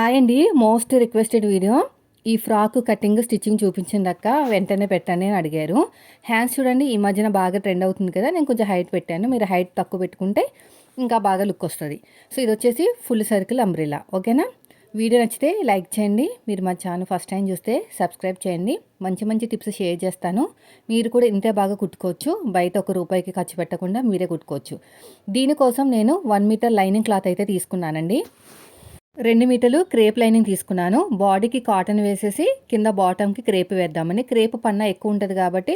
Hi అండి. Most requested video. ఈ frock cutting stitching చూపించింది అక్క. వెంటనే పెట్టండి అని అడిగారు. హ్యాండ్స్ చూడండి ఈ మధ్యన బాగా ట్రెండ్ అవుతుంది కదా నేను కొంచెం హైట్ పెట్టాను. మీరు హైట్ తక్కువ పెట్టుకుంటే ఇంకా బాగా లుక్ వస్తుంది. సో ఇది వచ్చేసి ఫుల్ సర్కిల్ అంబ్రిలా ఓకేనా? వీడియో నచ్చితే లైక్ చేయండి. మీరు మా ఛానల్ ఫస్ట్ టైం చూస్తే సబ్స్క్రైబ్ చేయండి. మంచి మంచి టిప్స్ షేర్ చేస్తాను. మీరు కూడా ఇంతే బాగా కుట్టుకోవచ్చు. బయట ఒక రూపాయికి ఖర్చు పెట్టకుండా మీరే కుట్టుకోవచ్చు. దీనికోసం నేను వన్ మీటర్ లైనింగ్ క్లాత్ అయితే తీసుకున్నానండి. రెండు మీటర్లు క్రేప్ లైనింగ్ తీసుకున్నాను. బాడీకి కాటన్ వేసేసి కింద బాటమ్కి క్రేప్ వేద్దామని. క్రేప్ పన్న ఎక్కువ ఉంటుంది కాబట్టి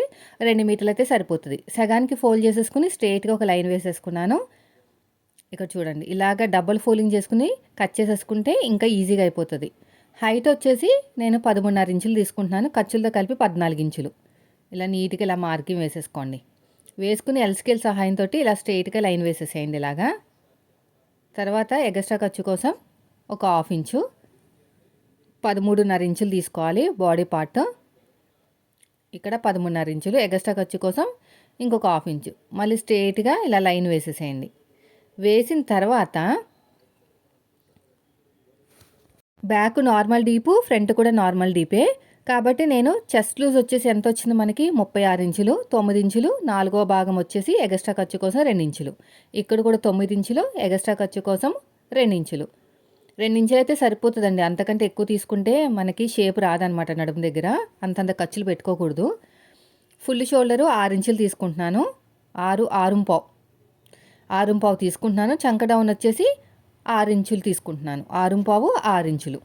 రెండు మీటర్లు అయితే సరిపోతుంది. సగానికి ఫోల్డ్ చేసేసుకుని స్ట్రేట్గా ఒక లైన్ వేసేసుకున్నాను. ఇక్కడ చూడండి ఇలాగ డబుల్ ఫోల్డింగ్ చేసుకుని కట్ చేసేసుకుంటే ఇంకా ఈజీగా అయిపోతుంది. హైట్ వచ్చేసి నేను పదమూడున్నర ఇంచులు తీసుకుంటున్నాను. ఖర్చులతో కలిపి పద్నాలుగు ఇంచులు. ఇలా నీట్గా ఇలా మార్కింగ్ వేసేసుకోండి. వేసుకుని ఎల్స్కేల్ సహాయంతో ఇలా స్ట్రేట్గా లైన్ వేసేసేయండి ఇలాగా. తర్వాత ఎగస్ట్రా ఖర్చు కోసం ఒక హాఫ్ ఇంచు. పదమూడున్నర ఇంచులు తీసుకోవాలి బాడీ పార్ట్. ఇక్కడ పదమూడున్నర ఇంచులు ఎగస్ట్రా ఖర్చు కోసం ఇంకొక హాఫ్ ఇంచు. మళ్ళీ స్ట్రేట్గా ఇలా లైన్ వేసేసేయండి. వేసిన తర్వాత బ్యాక్ నార్మల్ డీపు ఫ్రంట్ కూడా నార్మల్ డీపే. కాబట్టి నేను చెస్ట్ లూజ్ వచ్చేసి ఎంత వచ్చింది మనకి? ముప్పై ఆరు ఇంచులు తొమ్మిది ఇంచులు నాలుగో భాగం వచ్చేసి ఎగస్ట్రా ఖర్చు కోసం రెండు ఇంచులు. ఇక్కడ కూడా తొమ్మిది ఇంచులు ఎగస్ట్రా ఖర్చు కోసం రెండు ఇంచులు. రెండు అయితే సరిపోతుందండి. అంతకంటే ఎక్కువ తీసుకుంటే మనకి షేప్ రాదనమాట నడుము దగ్గర. అంతంత ఖర్చులు పెట్టుకోకూడదు. ఫుల్ షోల్డరు ఆరించులు ఇంచులు తీసుకుంటున్నాను. ఆరు ఆరుంపావు ఆరుంపావు తీసుకుంటున్నాను. చంక డౌన్ వచ్చేసి ఆరు ఇంచులు తీసుకుంటున్నాను. ఆరుంపావు ఆరు ఇంచులు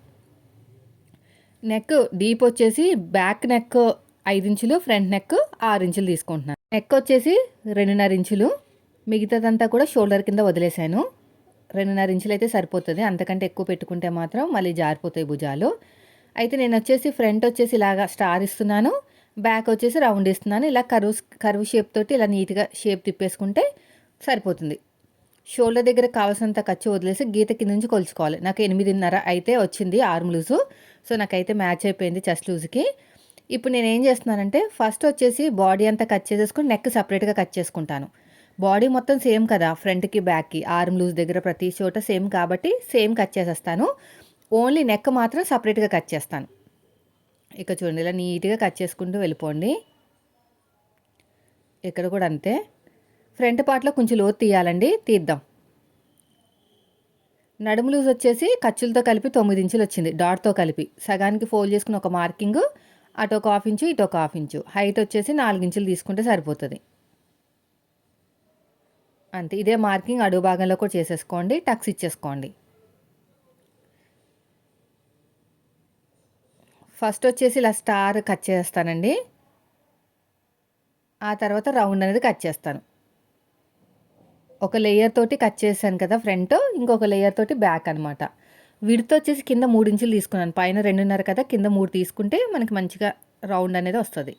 నెక్ డీప్ వచ్చేసి బ్యాక్ నెక్ ఐదు ఇంచులు ఫ్రంట్ నెక్ ఆరు ఇంచులు తీసుకుంటున్నాను. నెక్ వచ్చేసి రెండున్నర ఇంచులు. మిగతాదంతా కూడా షోల్డర్ కింద వదిలేశాను. రెండున్నర ఇంచులు అయితే సరిపోతుంది. అంతకంటే ఎక్కువ పెట్టుకుంటే మాత్రం మళ్ళీ జారిపోతాయి భుజాలు. అయితే నేను వచ్చేసి ఫ్రంట్ వచ్చేసి ఇలాగా స్టార్ ఇస్తున్నాను. బ్యాక్ వచ్చేసి రౌండ్ ఇస్తున్నాను. ఇలా కరువు కరువు షేప్ తోటి ఇలా నీట్గా షేప్ తిప్పేసుకుంటే సరిపోతుంది. షోల్డర్ దగ్గర కావాల్సినంత ఖర్చు వదిలేసి గీత కింద నుంచి కొలుచుకోవాలి. నాకు ఎనిమిదిన్నర అయితే వచ్చింది ఆర్మ్ లూజు. సో నాకైతే మ్యాచ్ అయిపోయింది చెస్ట్ లూజ్కి. ఇప్పుడు నేను ఏం చేస్తున్నానంటే ఫస్ట్ వచ్చేసి బాడీ అంతా కట్ చేసేసుకుని నెక్ సపరేట్గా కట్ చేసుకుంటాను. బాడీ మొత్తం సేమ్ కదా ఫ్రంట్కి బ్యాక్కి ఆర్మ్ లూజ్ దగ్గర ప్రతి చోట సేమ్ కాబట్టి సేమ్ కట్ చేసేస్తాను. ఓన్లీ నెక్ మాత్రం సపరేట్గా కట్ చేస్తాను. ఇక చూడండి ఇలా నీట్గా కట్ చేసుకుంటూ వెళ్ళిపోండి. ఇక్కడ కూడా అంతే. ఫ్రంట్ పార్ట్లో కొంచెం లోతు తీయాలండి తీద్దాం. నడుము లూజ్ వచ్చేసి ఖర్చులతో కలిపి తొమ్మిది ఇంచులు వచ్చింది డాట్తో కలిపి. సగానికి ఫోల్డ్ చేసుకుని ఒక మార్కింగ్ అటు ఒక హాఫ్ ఇంచు ఇటు ఒక హాఫ్ ఇంచు. హైట్ వచ్చేసి నాలుగు ఇంచులు తీసుకుంటే సరిపోతుంది. అంతే ఇదే మార్కింగ్ అడుగు భాగంలో కూడా చేసేసుకోండి టక్స్ ఇచ్చేసుకోండి. ఫస్ట్ వచ్చేసి ఇలా స్టార్ కట్ చేస్తానండి. ఆ తర్వాత రౌండ్ అనేది కట్ చేస్తాను. ఒక లేయర్ తోటి కట్ చేశాను కదా ఫ్రంట్ ఇంకొక లేయర్ తోటి బ్యాక్ అనమాట విడత వచ్చేసి కింద మూడు ఇంచులు తీసుకున్నాను. పైన రెండున్నర కదా కింద మూడు తీసుకుంటే మనకి మంచిగా రౌండ్ అనేది వస్తుంది.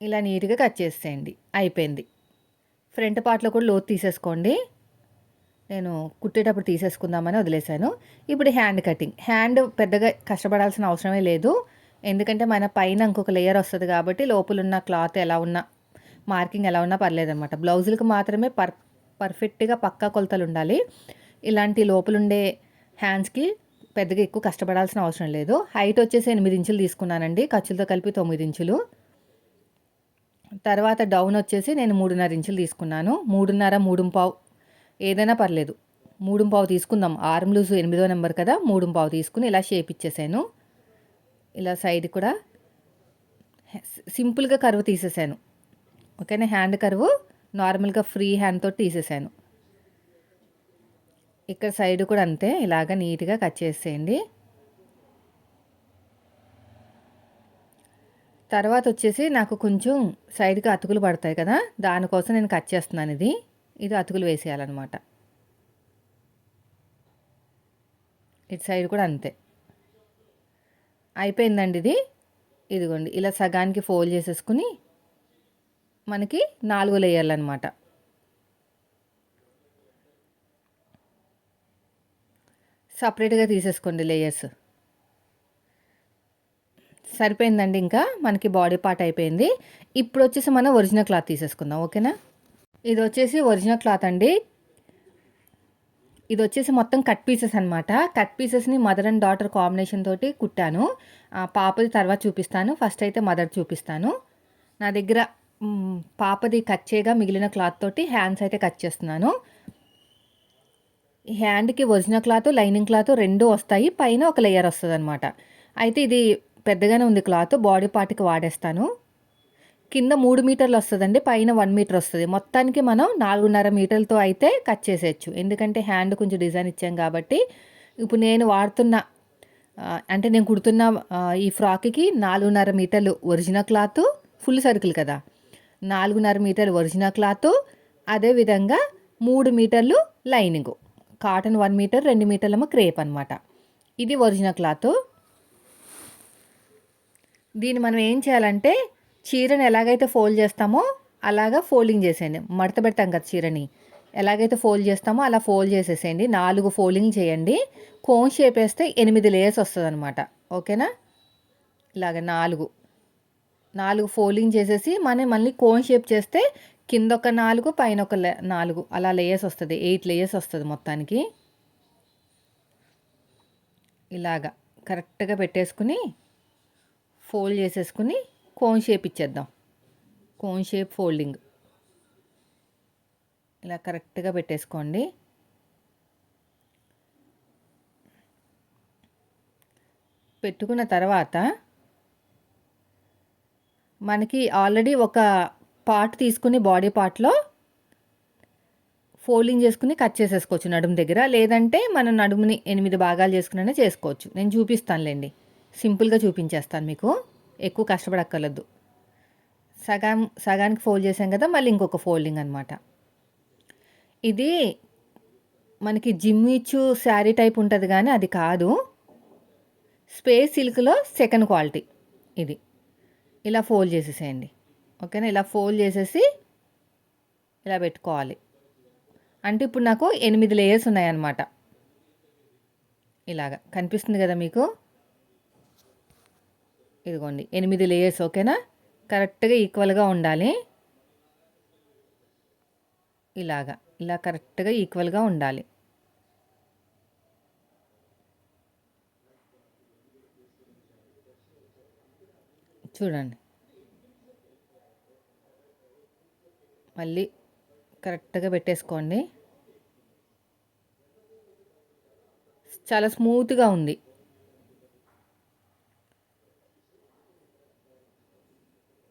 ఇలా నీట్గా కట్ చేసేయండి. అయిపోయింది. ఫ్రంట్ పార్ట్లో కూడా లోతు తీసేసుకోండి. నేను కుట్టేటప్పుడు తీసేసుకుందామని వదిలేశాను. ఇప్పుడు హ్యాండ్ కటింగ్. హ్యాండ్ పెద్దగా కష్టపడాల్సిన అవసరమే లేదు. ఎందుకంటే మన పైన ఇంకొక లేయర్ వస్తుంది కాబట్టి లోపలున్న క్లాత్ ఎలా ఉన్నా మార్కింగ్ ఎలా ఉన్నా పర్లేదనమాట బ్లౌజులకు మాత్రమే పర్ పర్ఫెక్ట్గా పక్కా కొలతలు ఉండాలి. ఇలాంటి లోపలుండే హ్యాండ్స్కి పెద్దగా ఎక్కువ కష్టపడాల్సిన అవసరం లేదు. హైట్ వచ్చేసి ఎనిమిది ఇంచులు తీసుకున్నానండి. ఖర్చులతో కలిపి తొమ్మిది ఇంచులు. తర్వాత డౌన్ వచ్చేసి నేను మూడున్నర ఇంచులు తీసుకున్నాను. మూడున్నర మూడు పావు ఏదైనా పర్లేదు. మూడు పావు తీసుకుందాం. ఆర్మ్ లూజ్ ఎనిమిదో నెంబర్ కదా మూడు పావు తీసుకుని ఇలా షేప్ ఇచ్చేసాను. ఇలా సైడ్ కూడా సింపుల్గా కరువు తీసేసాను. ఓకేనా? హ్యాండ్ కరువు నార్మల్గా ఫ్రీ హ్యాండ్తో తీసేసాను. ఇక్కడ సైడ్ కూడా అంతే. ఇలాగ నీట్గా కట్ చేసేయండి. తర్వాత వచ్చేసి నాకు కొంచెం సైడ్కి అతుకులు పడతాయి కదా దానికోసం నేను కట్ చేస్తున్నాను ఇది. ఇది అతుకులు వేసేయాలన్నమాట. ఇటు సైడ్ కూడా అంతే. అయిపోయిందండి ఇది. ఇదిగోండి ఇలా సగానికి ఫోల్డ్ చేసేసుకుని మనకి నాలుగు లేయాలన్నమాట సపరేట్గా తీసేసుకోండి లేయర్స్. సరిపోయిందండి ఇంకా. మనకి బాడీ పార్ట్ అయిపోయింది. ఇప్పుడు వచ్చేసి మనం ఒరిజినల్ క్లాత్ తీసేసుకుందాం ఓకేనా? ఇది వచ్చేసి ఒరిజినల్ క్లాత్ అండి. ఇది వచ్చేసి మొత్తం కట్ పీసెస్ అనమాట కట్ పీసెస్ని మదర్ అండ్ డాటర్ కాంబినేషన్ తోటి కుట్టాను. పాపది తర్వాత చూపిస్తాను. ఫస్ట్ అయితే మదర్ చూపిస్తాను. నా దగ్గర పాపది కట్ చేయగా మిగిలిన క్లాత్ తోటి హ్యాండ్స్ అయితే కట్ చేస్తున్నాను. హ్యాండ్కి ఒరిజినల్ క్లాత్ లైనింగ్ క్లాత్ రెండు వస్తాయి. పైన ఒక లేయర్ వస్తుంది అనమాట అయితే ఇది పెద్దగానే ఉంది క్లాత్ బాడీ పార్ట్కి వాడేస్తాను. కింద మూడు మీటర్లు వస్తుందండి పైన వన్ మీటర్ వస్తుంది. మొత్తానికి మనం నాలుగున్నర మీటర్లతో అయితే కట్ చేసేయచ్చు. ఎందుకంటే హ్యాండ్ కొంచెం డిజైన్ ఇచ్చాం కాబట్టి ఇప్పుడు నేను వాడుతున్న అంటే నేను కుడుతున్న ఈ ఫ్రాక్కి నాలుగున్నర మీటర్లు ఒరిజినల్ క్లాత్ ఫుల్ సర్కిల్ కదా. నాలుగున్నర మీటర్లు ఒరిజినల్ క్లాత్ అదేవిధంగా మూడు మీటర్లు లైనింగ్. కాటన్ వన్ మీటర్ రెండు మీటర్లమ్మ క్రేప్ అనమాట ఇది ఒరిజినల్ క్లాత్. దీన్ని మనం ఏం చేయాలంటే చీరని ఎలాగైతే ఫోల్డ్ చేస్తామో అలాగా ఫోల్డింగ్ చేసేయండి. మడత పెడతాం కదా చీరని. ఎలాగైతే ఫోల్డ్ చేస్తామో అలా ఫోల్డ్ చేసేసేయండి. నాలుగు ఫోల్డింగ్ చేయండి. కోన్ షేప్ వేస్తే ఎనిమిది లేయర్స్ వస్తుంది అనమాట ఓకేనా? ఇలాగ నాలుగు. నాలుగు ఫోల్డింగ్ చేసేసి మనం మళ్ళీ కోన్ షేప్ చేస్తే కింద ఒక నాలుగు పైన ఒక నాలుగు. అలా లేయర్స్ వస్తుంది. ఎయిట్ లేయర్స్ వస్తుంది మొత్తానికి. ఇలాగా. కరెక్ట్గా పెట్టేసుకుని ఫోల్డ్ చేసేసుకుని కోన్ షేప్ ఇచ్చేద్దాం. కోన్ షేప్ ఫోల్డింగ్ ఇలా కరెక్ట్గా పెట్టేసుకోండి. పెట్టుకున్న తర్వాత మనకి ఆల్రెడీ ఒక పార్ట్ తీసుకుని బాడీ పార్ట్లో ఫోల్డింగ్ చేసుకుని కట్ చేసేసుకోవచ్చు నడుము దగ్గర. లేదంటే మనం నడుముని ఎనిమిది భాగాలు చేసుకునే చేసుకోవచ్చు. నేను చూపిస్తానులేండి. సింపుల్గా చూపించేస్తాను మీకు. ఎక్కువ కష్టపడక్కర్లేదు. సగం సగానికి ఫోల్డ్ చేసాం కదా మళ్ళీ ఇంకొక ఫోల్డింగ్ అనమాట ఇది మనకి జిమ్ ఇచ్చు శారీ టైప్ ఉంటుంది కానీ అది కాదు. స్పేస్ సిల్క్లో సెకండ్ క్వాలిటీ ఇది. ఇలా ఫోల్డ్ చేసేసేయండి. ఓకేనా? ఇలా ఫోల్డ్ చేసేసి ఇలా పెట్టుకోవాలి. అంటే ఇప్పుడు నాకు ఎనిమిది లేయర్స్ ఉన్నాయన్నమాట. ఇలాగా. కనిపిస్తుంది కదా మీకు? ఇదిగోండి ఎనిమిది లేయర్స్ ఓకేనా? కరెక్ట్గా ఈక్వల్గా ఉండాలి. ఇలాగా ఇలా కరెక్ట్గా ఈక్వల్గా ఉండాలి. చూడండి. మళ్ళీ కరెక్ట్గా పెట్టేసుకోండి. చాలా స్మూత్గా ఉంది.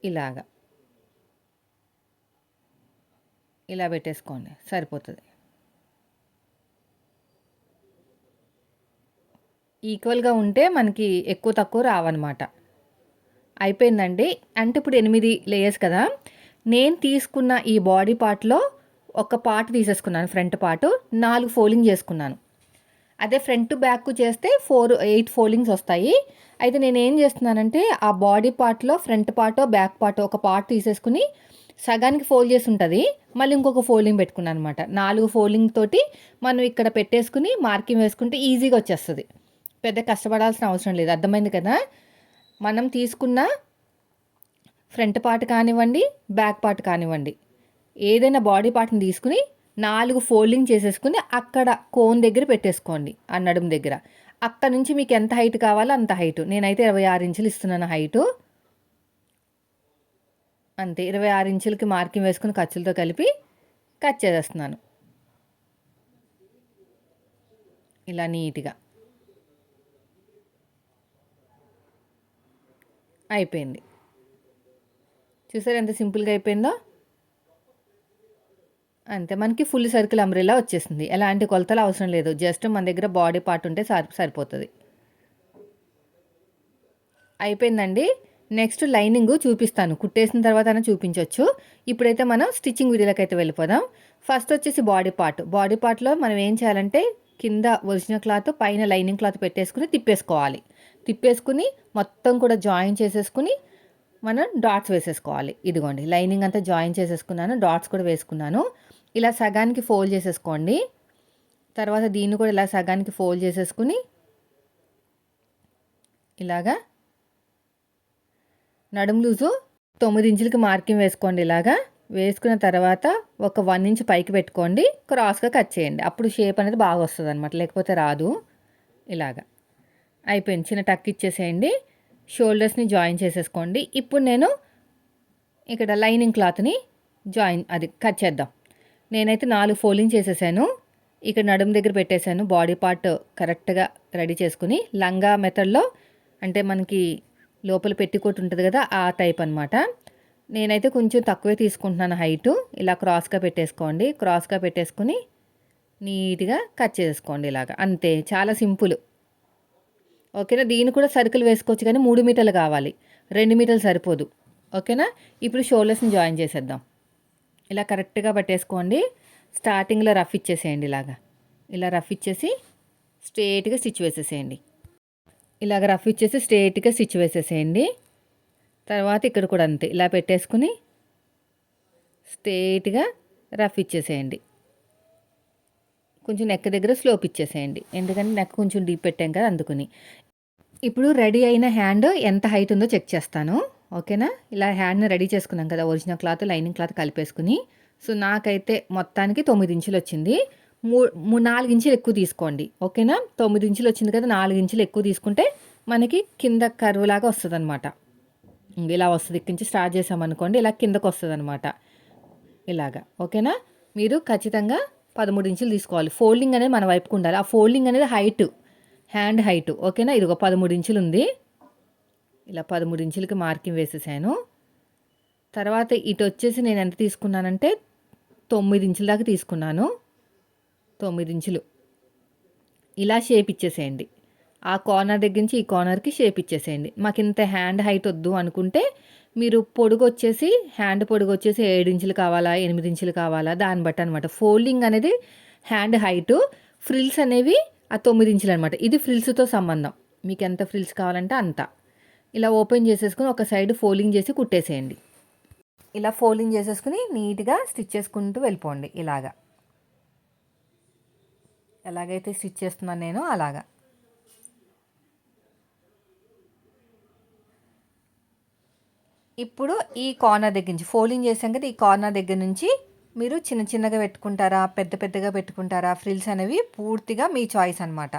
ఇలాగా. ఇలా పెట్టేసుకోండి. సరిపోతుంది. ఈక్వల్గా ఉంటే మనకి ఎక్కువ తక్కువ రావన్నమాట. అయిపోయిందండి. అంటే ఇప్పుడు ఎనిమిది లేయర్స్ కదా. నేను తీసుకున్న ఈ బాడీ పార్ట్లో ఒక పార్ట్ తీసేసుకున్నాను ఫ్రంట్ పార్ట్. నాలుగు ఫోల్డింగ్ చేసుకున్నాను. అదే ఫ్రంట్ బ్యాక్ చేస్తే ఫోర్ ఎయిట్ ఫోల్డింగ్స్ వస్తాయి. అయితే నేను ఏం చేస్తున్నానంటే ఆ బాడీ పార్ట్లో ఫ్రంట్ పార్టో బ్యాక్ పార్టో ఒక పార్ట్ తీసేసుకుని సగానికి ఫోల్డ్ చేసి ఉంటుంది. మళ్ళీ ఇంకొక ఫోల్డింగ్ పెట్టుకున్నాను అనమాట నాలుగు ఫోల్డింగ్ తోటి మనం ఇక్కడ పెట్టేసుకుని మార్కింగ్ వేసుకుంటే ఈజీగా వచ్చేస్తుంది. పెద్ద కష్టపడాల్సిన అవసరం లేదు. అర్థమైంది కదా? మనం తీసుకున్న ఫ్రంట్ పార్ట్ కానివ్వండి బ్యాక్ పార్ట్ కానివ్వండి ఏదైనా బాడీ పార్ట్ని తీసుకుని నాలుగు ఫోల్డింగ్ చేసేసుకుని అక్కడ కోన్ దగ్గర పెట్టేసుకోండి ఆ నడుము దగ్గర. అక్కడ నుంచి మీకు ఎంత హైట్ కావాలో అంత హైట్. నేనైతే ఇరవై ఆరు ఇంచులు ఇస్తున్నాను హైటు. అంతే ఇరవై ఆరు ఇంచులకి మార్కింగ్ వేసుకుని ఖర్చులతో కలిపి కట్ చేసేస్తున్నాను. ఇలా నీట్గా. అయిపోయింది. చూసారు ఎంత సింపుల్గా అయిపోయిందో? అంతే. మనకి ఫుల్ సర్కిల్ అంబ్రెలా వచ్చేసింది. ఎలాంటి కొలతలు అవసరం లేదు. జస్ట్ మన దగ్గర బాడీ పార్ట్ ఉంటే సరి సరిపోతుంది. అయిపోయిందండి. నెక్స్ట్ లైనింగ్ చూపిస్తాను. కుట్టేసిన తర్వాత చూపించవచ్చు ఇప్పుడైతే మనం స్టిచ్చింగ్ వీడియోలోకి అయితే వెళ్ళిపోదాం. ఫస్ట్ వచ్చేసి బాడీ పార్ట్. బాడీ పార్ట్లో మనం ఏం చేయాలంటే కింద ఒరిజినల్ క్లాత్ పైన లైనింగ్ క్లాత్ పెట్టేసుకుని తిప్పేసుకోవాలి. తిప్పేసుకుని మొత్తం కూడా జాయిన్ చేసేసుకుని మనం డాట్స్ వేసేసుకోవాలి. ఇదిగోండి. లైనింగ్ అంతా జాయిన్ చేసేసుకున్నాను. డాట్స్ కూడా వేసుకున్నాను. ఇలా సగానికి ఫోల్డ్ చేసేసుకోండి. తర్వాత దీన్ని కూడా ఇలా సగానికి ఫోల్డ్ చేసేసుకుని ఇలాగా నడుము లూజు తొమ్మిది ఇంచులకి మార్కింగ్ వేసుకోండి ఇలాగా. వేసుకున్న తర్వాత ఒక వన్ ఇంచ్ పైకి పెట్టుకోండి. క్రాస్గా కట్ చేయండి. అప్పుడు షేప్ అనేది బాగా వస్తుంది అనమాట లేకపోతే రాదు. ఇలాగా. అయిపోయింది. చిన్న టక్ ఇచ్చేసేయండి. షోల్డర్స్ని జాయిన్ చేసేసుకోండి. ఇప్పుడు నేను ఇక్కడ లైనింగ్ క్లాత్ని జాయిన్ అది కట్ చేద్దాం. నేనైతే నాలుగు ఫోల్డింగ్ చేసేసాను. ఇక్కడ నడుము దగ్గర పెట్టేశాను. బాడీ పార్ట్ కరెక్ట్గా రెడీ చేసుకుని లంగా మెథడ్లో అంటే మనకి లోపల పెట్టికోట్ ఉంటుంది కదా ఆ టైప్ అనమాట నేనైతే కొంచెం తక్కువే తీసుకుంటున్నాను హైటు. ఇలా క్రాస్గా పెట్టేసుకోండి. క్రాస్గా పెట్టేసుకుని నీట్గా కట్ చేసుకోండి ఇలాగా. అంతే. చాలా సింపుల్. ఓకేనా? దీన్ని కూడా సర్కిల్ వేసుకోవచ్చు కానీ మూడు మీటర్లు కావాలి. రెండు మీటర్లు సరిపోదు. ఓకేనా? ఇప్పుడు షోల్డర్స్ని జాయిన్ చేసేద్దాం. ఇలా కరెక్ట్గా పట్టేసుకోండి. స్టార్టింగ్లో రఫ్ ఇచ్చేసేయండి ఇలాగా. ఇలా రఫ్ ఇచ్చేసి స్ట్రేట్గా స్టిచ్ వేసేసేయండి. ఇలాగ రఫ్ ఇచ్చేసి స్ట్రేట్గా స్టిచ్ వేసేసేయండి. తర్వాత ఇక్కడ కూడా అంతే ఇలా పెట్టేసుకుని స్ట్రేట్గా రఫ్ ఇచ్చేసేయండి. కొంచెం నెక్ దగ్గర స్లోప్ ఇచ్చేసేయండి. ఎందుకంటే నెక్ కొంచెం డీప్ పెట్టాం కదా అందుకుని. ఇప్పుడు రెడీ అయిన హ్యాండ్ ఎంత హైట్ ఉందో చెక్ చేస్తాను. ఓకేనా? ఇలా హ్యాండ్ని రెడీ చేసుకున్నాం కదా ఒరిజినల్ క్లాత్ లైనింగ్ క్లాత్ కలిపేసుకుని. సో నాకైతే మొత్తానికి తొమ్మిది ఇంచులు వచ్చింది. మూ నాలుగు ఇంచులు ఎక్కువ తీసుకోండి ఓకేనా? తొమ్మిది ఇంచులు వచ్చింది కదా నాలుగు ఇంచులు ఎక్కువ తీసుకుంటే మనకి కింద కరువు లాగా వస్తుంది అనమాట ఇలా వస్తుంది ఇక్కడి నుంచి స్టార్ట్ చేసామనుకోండి ఇలా కిందకు వస్తుంది అనమాట ఇలాగా ఓకేనా? మీరు ఖచ్చితంగా పదమూడు ఇంచులు తీసుకోవాలి. ఫోల్డింగ్ అనేది మన వైపుకు ఉండాలి. ఆ ఫోల్డింగ్ అనేది హైట్ హ్యాండ్ హైట్ ఓకేనా? ఇది ఒక పదమూడు ఇంచులు ఉంది. ఇలా పదమూడు ఇంచులకి మార్కింగ్ వేసేసాను. తర్వాత ఇటు వచ్చేసి నేను ఎంత తీసుకున్నానంటే తొమ్మిది ఇంచుల దాకా తీసుకున్నాను. తొమ్మిది ఇంచులు. ఇలా షేప్ ఇచ్చేసేయండి. ఆ కార్నర్ దగ్గర నుంచి ఈ కార్నర్కి షేప్ ఇచ్చేసేయండి. మాకు ఇంత హ్యాండ్ హైట్ వద్దు అనుకుంటే మీరు పొడుగు వచ్చేసి హ్యాండ్ పొడుగు వచ్చేసి ఏడు ఇంచులు కావాలా ఎనిమిది ఇంచులు కావాలా దాన్ని బట్టి అనమాట ఫోల్డింగ్ అనేది హ్యాండ్ హైటు ఫ్రిల్స్ అనేవి ఆ తొమ్మిది ఇంచులు అనమాట ఇది ఫ్రిల్స్తో సంబంధం. మీకు ఎంత ఫ్రిల్స్ కావాలంటే అంత. ఇలా ఓపెన్ చేసేసుకుని ఒక సైడ్ ఫోల్డింగ్ చేసి కుట్టేసేయండి. ఇలా ఫోల్డింగ్ చేసేసుకుని నీట్గా స్టిచ్ చేసుకుంటూ వెళ్ళిపోండి ఇలాగా. ఎలాగైతే స్టిచ్ చేస్తున్నాను నేను అలాగా. ఇప్పుడు ఈ కార్నర్ దగ్గర నుంచి ఫోల్డింగ్ చేసాం కదా ఈ కార్నర్ దగ్గర నుంచి మీరు చిన్న చిన్నగా పెట్టుకుంటారా పెద్ద పెద్దగా పెట్టుకుంటారా ఫ్రిల్స్ అనేవి పూర్తిగా మీ చాయిస్ అనమాట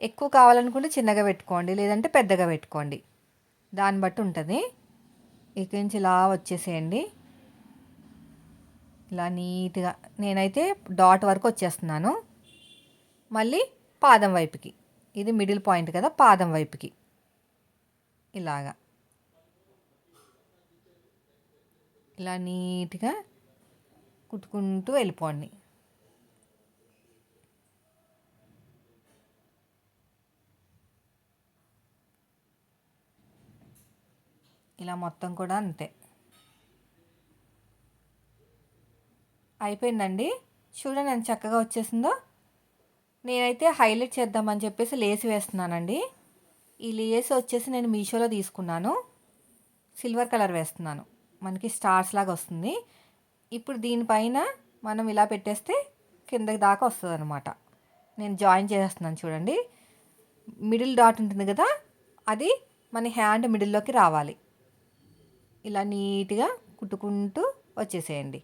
ఎక్కువ కావాలనుకుంటే చిన్నగా పెట్టుకోండి లేదంటే పెద్దగా పెట్టుకోండి. దాన్ని బట్టి ఉంటుంది. ఇక్కడి నుంచి ఇలా వచ్చేసేయండి. ఇలా నీట్గా నేనైతే డాట్ వరకు వచ్చేస్తున్నాను. మళ్ళీ పాదం వైపుకి. ఇది మిడిల్ పాయింట్ కదా పాదం వైపుకి. ఇలాగా. ఇలా నీట్గా కుట్టుకుంటూ వెళ్ళిపోండి. ఇలా మొత్తం కూడా అంతే. అయిపోయిందండి. చూడండి ఎంత చక్కగా వచ్చేసిందో. నేనైతే హైలైట్ చేద్దామని చెప్పేసి లేస్ వేస్తున్నానండి. ఈ లేస్ వచ్చేసి నేను మీషోలో తీసుకున్నాను. సిల్వర్ కలర్ వేస్తున్నాను. మనకి స్టార్స్ లాగా వస్తుంది. ఇప్పుడు దీనిపైన మనం ఇలా పెట్టేస్తే కిందకి దాకా వస్తుంది అనమాట నేను జాయిన్ చేస్తున్నాను చూడండి. మిడిల్ డాట్ ఉంటుంది కదా అది మన హ్యాండ్ మిడిల్లోకి రావాలి. ఇలా నీట్గా కుట్టుకుంటూ వచ్చేసేయండి.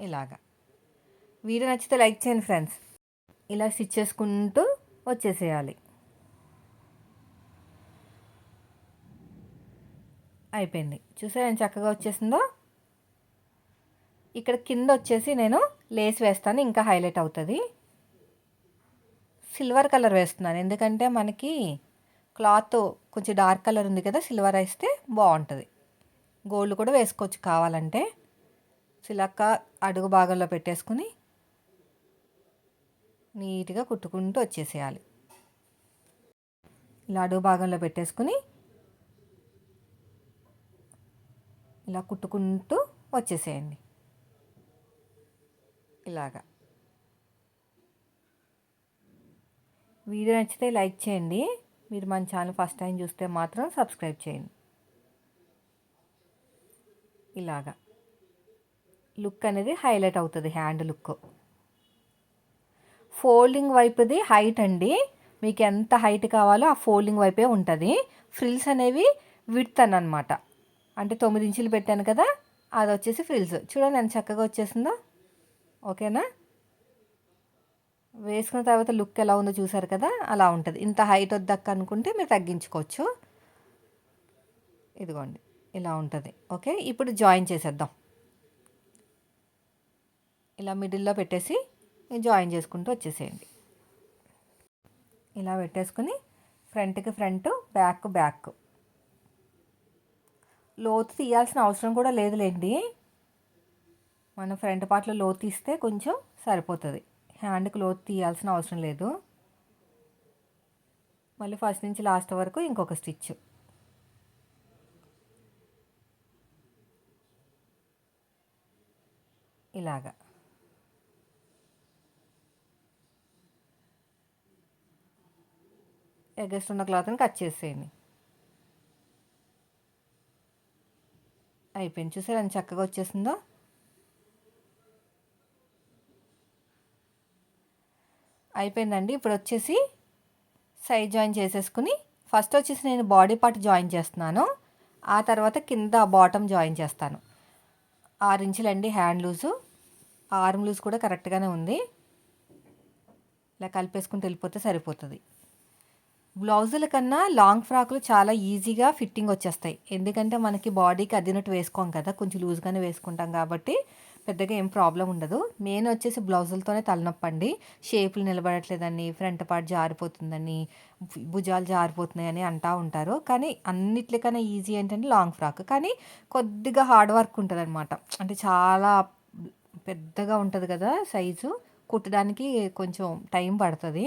ఇలాగా. వీడియో నచ్చితే లైక్ చేయండి ఫ్రెండ్స్. ఇలా స్టిచ్ చేసుకుంటూ వచ్చేసేయాలి. అయిపోయింది. చూసారా ఎంత చక్కగా వచ్చేసిందో. ఇక్కడ కింద వచ్చేసి నేను లేస్ వేస్తాను ఇంకా హైలైట్ అవుతుంది. సిల్వర్ కలర్ వేస్తున్నాను ఎందుకంటే మనకి క్లాత్ కొంచెం డార్క్ కలర్ ఉంది కదా సిల్వర్ వేస్తే బాగుంటుంది. గోల్డ్ కూడా వేసుకోవచ్చు కావాలంటే. సిలక్క అడుగు భాగంలో పెట్టేసుకుని నీట్గా కుట్టుకుంటూ వచ్చేసేయాలి. ఇలా అడుగు భాగంలో పెట్టేసుకుని ఇలా కుట్టుకుంటూ వచ్చేసేయండి. ఇలాగా. వీడియో నచ్చితే లైక్ చేయండి. మీరు మన ఛానల్ ఫస్ట్ టైం చూస్తే మాత్రం సబ్స్క్రైబ్ చేయండి. ఇలాగా. లుక్ అనేది హైలైట్ అవుతుంది హ్యాండ్ లుక్. ఫోల్డింగ్ వైపుది హైట్ అండి. మీకు ఎంత హైట్ కావాలో ఆ ఫోల్డింగ్ వైపే ఉంటుంది. ఫ్రిల్స్ అనేవి విడ్త్ అని అనమాట అంటే తొమ్మిది ఇంచులు పెట్టాను కదా అది వచ్చేసి ఫ్రిల్స్. చూడండి ఎంత చక్కగా వచ్చేసిందో. ఓకేనా? వేసుకున్న తర్వాత లుక్ ఎలా ఉందో చూసారు కదా? అలా ఉంటుంది. ఇంత హైట్ వద్దక్క అనుకుంటే మీరు తగ్గించుకోవచ్చు. ఇదిగోండి ఇలా ఉంటుంది. ఓకే ఇప్పుడు జాయిన్ చేసేద్దాం. ఇలా మిడిల్లో పెట్టేసి జాయిన్ చేసుకుంటూ వచ్చేసేయండి. ఇలా పెట్టేసుకుని ఫ్రంట్కి ఫ్రంట్ బ్యాక్ బ్యాక్. లోతు తీయాల్సిన అవసరం కూడా లేదులేండి. మన ఫ్రంట్ పార్ట్లో లోతు తీస్తే కొంచెం సరిపోతుంది. హ్యాండ్కి లోతు తీయాల్సిన అవసరం లేదు. మళ్ళీ ఫస్ట్ నుంచి లాస్ట్ వరకు ఇంకొక స్టిచ్. ఇలాగా. ఎగస్ట్ ఉన్న క్లాత్ని కట్ చేసేయండి. అయిపోయింది చూసారు ఎంత చక్కగా వచ్చేసిందో? అయిపోయిందండి. ఇప్పుడు వచ్చేసి సైడ్ జాయిన్ చేసేసుకుని ఫస్ట్ వచ్చేసి నేను బాడీ పార్ట్ జాయిన్ చేస్తున్నాను. ఆ తర్వాత కింద బాటమ్ జాయిన్ చేస్తాను. ఆరు ఇంచులండి హ్యాండ్ లూజు. ఆర్మ్ లూజ్ కూడా కరెక్ట్గానే ఉంది. ఇలా కలిపేసుకుంటూ వెళ్ళిపోతే సరిపోతుంది. బ్లౌజుల కన్నా లాంగ్ ఫ్రాక్లు చాలా ఈజీగా ఫిట్టింగ్ వచ్చేస్తాయి. ఎందుకంటే మనకి బాడీకి అద్దినట్టు వేసుకోం కదా కొంచెం లూజ్గానే వేసుకుంటాం కాబట్టి పెద్దగా ఏం ప్రాబ్లం ఉండదు. మెయిన్ వచ్చేసి బ్లౌజులతోనే తలనొప్పండి. షేపులు నిలబడట్లేదని ఫ్రంట్ పార్ట్ జారిపోతుందని భుజాలు జారిపోతున్నాయని అంటూ ఉంటారు. కానీ అన్నిట్లకన్నా ఈజీ ఏంటంటే లాంగ్ ఫ్రాక్. కానీ కొద్దిగా హార్డ్ వర్క్ ఉంటుంది అనమాట అంటే చాలా పెద్దగా ఉంటుంది కదా సైజు. కుట్టడానికి కొంచెం టైం పడుతుంది.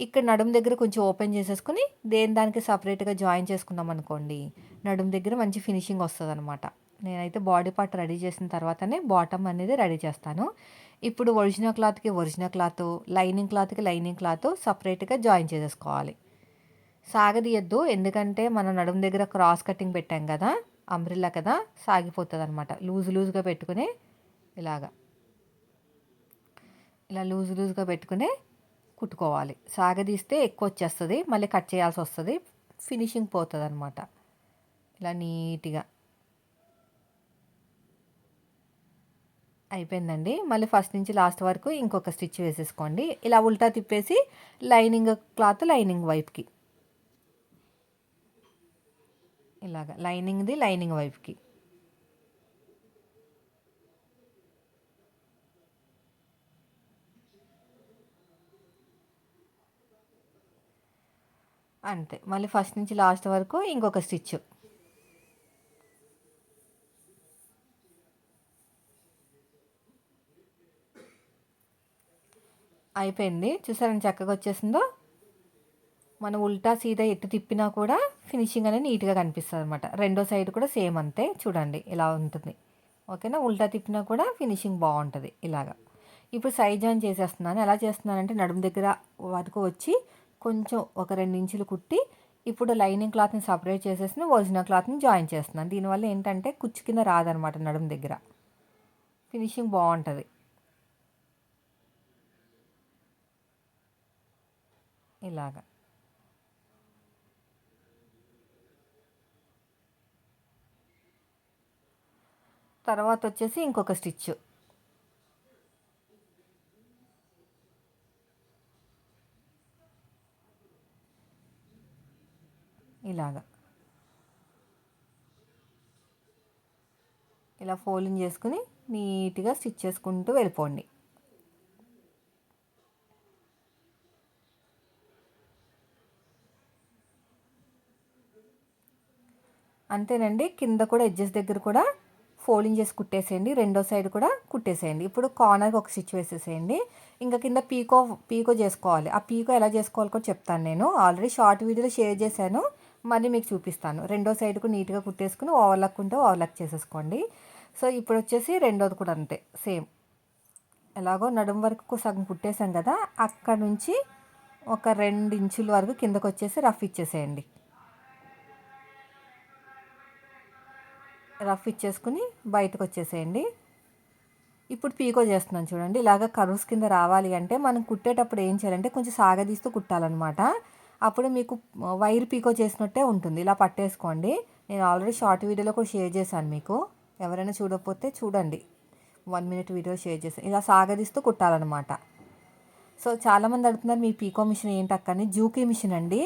ఇక్కడ నడుము దగ్గర కొంచెం ఓపెన్ చేసేసుకుని దేని దానికి సపరేట్గా జాయిన్ చేసుకున్నాం అనుకోండి. నడుము దగ్గర మంచి ఫినిషింగ్ వస్తుంది అనమాట నేనైతే బాడీ పార్ట్ రెడీ చేసిన తర్వాతనే బాటమ్ అనేది రెడీ చేస్తాను. ఇప్పుడు ఒరిజినల్ క్లాత్కి ఒరిజినల్ క్లాత్ లైనింగ్ క్లాత్కి లైనింగ్ క్లాత్ సపరేట్గా జాయిన్ చేసేసుకోవాలి. సాగదీయద్దు ఎందుకంటే మనం నడుము దగ్గర క్రాస్ కటింగ్ పెట్టాం కదా అంబ్రిల్లా కదా సాగిపోతుంది అనమాట లూజ్ లూజ్గా పెట్టుకుని ఇలాగా. ఇలా లూజ్ లూజ్గా పెట్టుకుని కుట్టుకోవాలి. సాగదీస్తే ఎక్కువ వచ్చేస్తుంది మళ్ళీ కట్ చేయాల్సి వస్తుంది ఫినిషింగ్ పోతుంది అనమాట ఇలా నీట్గా. అయిపోయిందండి. మళ్ళీ ఫస్ట్ నుంచి లాస్ట్ వరకు ఇంకొక స్టిచ్ వేసేసుకోండి. ఇలా ఉల్టా తిప్పేసి లైనింగ్ క్లాత్ లైనింగ్ వైపుకి. ఇలాగ లైనింగ్ది లైనింగ్ వైపుకి. అంతే. మళ్ళీ ఫస్ట్ నుంచి లాస్ట్ వరకు ఇంకొక స్టిచ్ అయిపోయింది. చూసారని చక్కగా వచ్చేసిందో? మనం ఉల్టా సీదా ఎట్టు తిప్పినా కూడా ఫినిషింగ్ అనేది నీట్గా కనిపిస్తుంది అనమాట రెండో సైడ్ కూడా సేమ్ అంతే. చూడండి ఇలా ఉంటుంది. ఓకేనా? ఉల్టా తిప్పినా కూడా ఫినిషింగ్ బాగుంటుంది ఇలాగా. ఇప్పుడు సైడ్ జాయిన్ చేసేస్తున్నాను. ఎలా చేస్తున్నానంటే నడుము దగ్గర వరకు వచ్చి కొంచెం ఒక రెండు ఇంచులు కుట్టి ఇప్పుడు లైనింగ్ క్లాత్ని సపరేట్ చేసేసి ఒరిజినల్ క్లాత్ని జాయిన్ చేస్తున్నాను. దీనివల్ల ఏంటంటే కుచ్చు కింద రాదనమాట నడుము దగ్గర. ఫినిషింగ్ బాగుంటుంది. ఇలాగ. తర్వాత వచ్చేసి ఇంకొక స్టిచ్ ఇలాగా. ఇలా ఫోల్డింగ్ చేసుకుని నీట్గా స్టిచ్ చేసుకుంటూ వెళ్ళిపోండి. అంతేనండి. కింద కూడా ఎడ్జెస్ దగ్గర కూడా ఫోల్డింగ్ చేసి కుట్టేసేయండి. రెండో సైడ్ కూడా కుట్టేసేయండి. ఇప్పుడు కార్నర్కి ఒక స్టిచ్ వేసేసేయండి. ఇంకా కింద పీకో పీకో చేసుకోవాలి. ఆ పీకో ఎలా చేసుకోవాలి కూడా చెప్తాను నేను. ఆల్రెడీ షార్ట్ వీడియోలో షేర్ చేశాను. మళ్ళీ మీకు చూపిస్తాను. రెండో సైడ్కు నీట్గా కుట్టేసుకుని ఓవర్లక్ ఉంటే ఓవర్లక్ చేసేసుకోండి. సో ఇప్పుడు వచ్చేసి రెండోది కూడా అంతే. సేమ్. ఎలాగో నడుము వరకు సగం కుట్టేసాం కదా అక్కడ నుంచి ఒక రెండు ఇంచుల వరకు కిందకు వచ్చేసి రఫ్ ఇచ్చేసేయండి. రఫ్ ఇచ్చేసుకుని బయటకు వచ్చేసేయండి ఇప్పుడు పీకో చేస్తున్నాను చూడండి. ఇలాగ కరువుస్ కింద రావాలి అంటే మనం కుట్టేటప్పుడు ఏం చేయాలంటే కొంచెం సాగదీస్తూ కుట్టాలన్నమాట. అప్పుడు మీకు వైర్ పీకో చేసినట్టే ఉంటుంది. ఇలా పట్టేసుకోండి. నేను ఆల్రెడీ షార్ట్ వీడియోలో కూడా షేర్ చేశాను మీకు. ఎవరైనా చూడకపోతే చూడండి. వన్ మినిట్ వీడియో షేర్ చేశాను ఇలా సాగదీస్తూ కుట్టాలన్నమాట. సో చాలామంది అడుగుతున్నారు మీ పీకో మిషన్ ఏంటి అక్కని జూకీ మిషన్ అండి.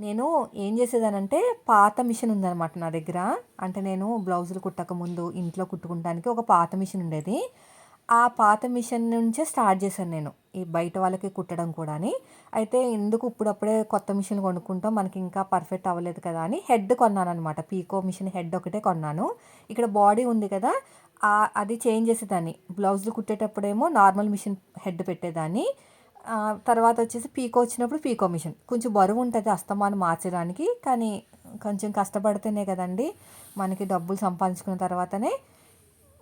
నేను ఏం చేసేదానంటే పాత మిషన్ ఉందన్నమాట నా దగ్గర. అంటే నేను బ్లౌజులు కుట్టక ముందు ఇంట్లో కుట్టుకుంటానికి ఒక పాత మిషన్ ఉండేది. ఆ పాత మిషన్ నుంచే స్టార్ట్ చేశాను నేను ఈ బయట వాళ్ళకి కుట్టడం కూడా అయితే ఎందుకు ఇప్పుడప్పుడే కొత్త మిషన్ కొనుక్కుంటాం మనకి ఇంకా పర్ఫెక్ట్ అవ్వలేదు కదా అని హెడ్ కొన్నాను అనమాట పీకో మిషన్ హెడ్ ఒకటే కొన్నాను. ఇక్కడ బాడీ ఉంది కదా అది చేంజ్ చేసేదాన్ని. బ్లౌజులు కుట్టేటప్పుడేమో నార్మల్ మిషన్ హెడ్ పెట్టేదాన్ని. తర్వాత వచ్చేసి పీకో వచ్చినప్పుడు పీకో మిషన్. కొంచెం బరువు ఉంటుంది అస్తమాను మార్చడానికి కానీ కొంచెం కష్టపడితేనే కదండి మనకి డబ్బులు సంపాదించుకున్న తర్వాతనే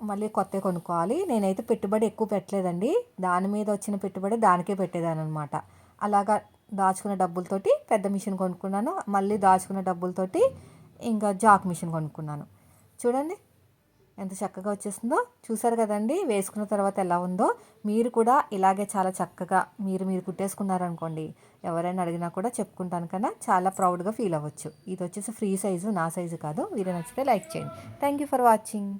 మళ్ళీ కొత్తవి కొనుక్కోవాలి. నేనైతే పెట్టుబడి ఎక్కువ పెట్టలేదండి. దాని మీద వచ్చిన పెట్టుబడి దానికే పెట్టేదాని అనమాట అలాగా దాచుకున్న డబ్బులతోటి పెద్ద మిషన్ కొనుక్కున్నాను. మళ్ళీ దాచుకున్న డబ్బులతోటి ఇంకా జాక్ మిషన్ కొనుక్కున్నాను. చూడండి. ఎంత చక్కగా వచ్చేసిందో చూసారు కదండి. వేసుకున్న తర్వాత ఎలా ఉందో మీరు కూడా ఇలాగే చాలా చక్కగా మీరు మీరు కుట్టేసుకున్నారనుకోండి ఎవరైనా అడిగినా కూడా చెప్పుకుంటాను కన్నా చాలా ప్రౌడ్గా ఫీల్ అవ్వచ్చు. ఇది వచ్చేసి ఫ్రీ సైజు నా సైజు కాదు. వీడియో నచ్చితే లైక్ చేయండి. Thank you for watching